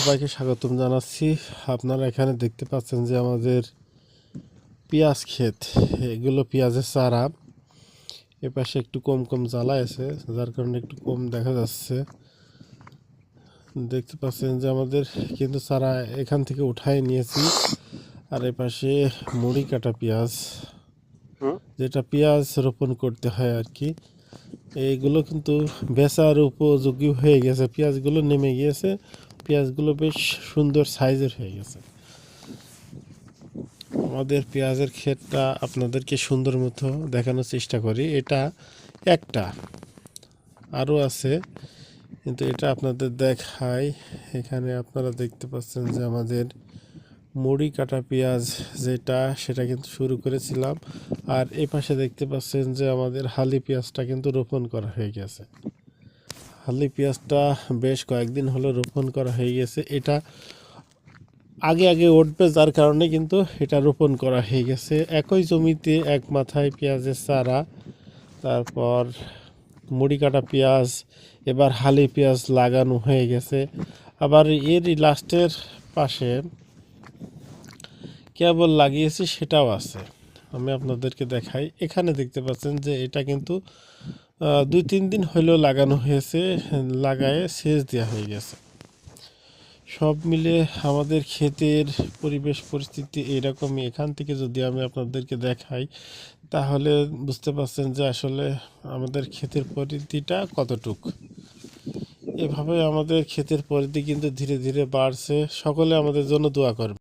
সবাইকে স্বাগতম জানাচ্ছি। আপনারা এখানে দেখতে পাচ্ছেন যে আমাদের পেঁয়াজ ক্ষেত এগুলো পেঁয়াজের চারা। এ পাশে একটু কম কম জ্বালা আছে যার কারণে একটু কম দেখা যাচ্ছে। দেখতে পাচ্ছেন যে আমাদের কিন্তু চারা এখান থেকে উঠাই নিয়েছি। আর এ পাশে মুড়ি কাটা পেঁয়াজ যেটা পেঁয়াজ রোপণ করতে হয় আর কি। এইগুলো কিন্তু বেচার উপযোগী হয়ে গেছে পেঁয়াজগুলো নেমে গিয়েছে। পেঁয়াজগুলো বেশ সুন্দর সাইজের হয়ে গেছে। আমাদের পেঁয়াজের ক্ষেতটা আপনাদেরকে সুন্দর মতো দেখানোর চেষ্টা করি। এটা একটা, আরও আছে, কিন্তু এটা আপনাদের দেখাই। এখানে আপনারা দেখতে পাচ্ছেন যে আমাদের মুড়ি কাটা পেঁয়াজ যেটা, সেটা কিন্তু শুরু করেছিলাম। আর এই পাশে দেখতে পাচ্ছেন যে আমাদের হালি পেঁয়াজটা কিন্তু রোপণ করা হয়ে গেছে। হালি পেঁয়াজটা বেশ কয়েকদিন হলো রোপণ করা হয়ে গেছে। এটা আগে আগে উঠবে যার কারণে কিন্তু এটা রোপণ করা হয়ে গেছে। একই জমিতে এক মাথায় পেঁয়াজের চারা, তারপর মুড়ি কাটা পেঁয়াজ, এবার হালি পেঁয়াজ লাগানো হয়ে গেছে। আবার এর লাস্টের পাশে কেবল লাগিয়েছি সেটাও আছে। আমি আপনাদেরকে দেখাই। এখানে দেখতে পাচ্ছেন যে এটা কিন্তু দুই তিন দিন হইলেও লাগানো হয়েছে, লাগায়ে সেচ দেওয়া হয়ে গেছে। সব মিলে আমাদের ক্ষেতের পরিবেশ পরিস্থিতি এইরকমই। এখান থেকে যদি আমি আপনাদেরকে দেখাই, তাহলে বুঝতে পারছেন যে আসলে আমাদের ক্ষেতের পরিধিটা কতটুক। এভাবে আমাদের ক্ষেতের পরিধি কিন্তু ধীরে ধীরে বাড়ছে। সকলে আমাদের জন্য দোয়া করবে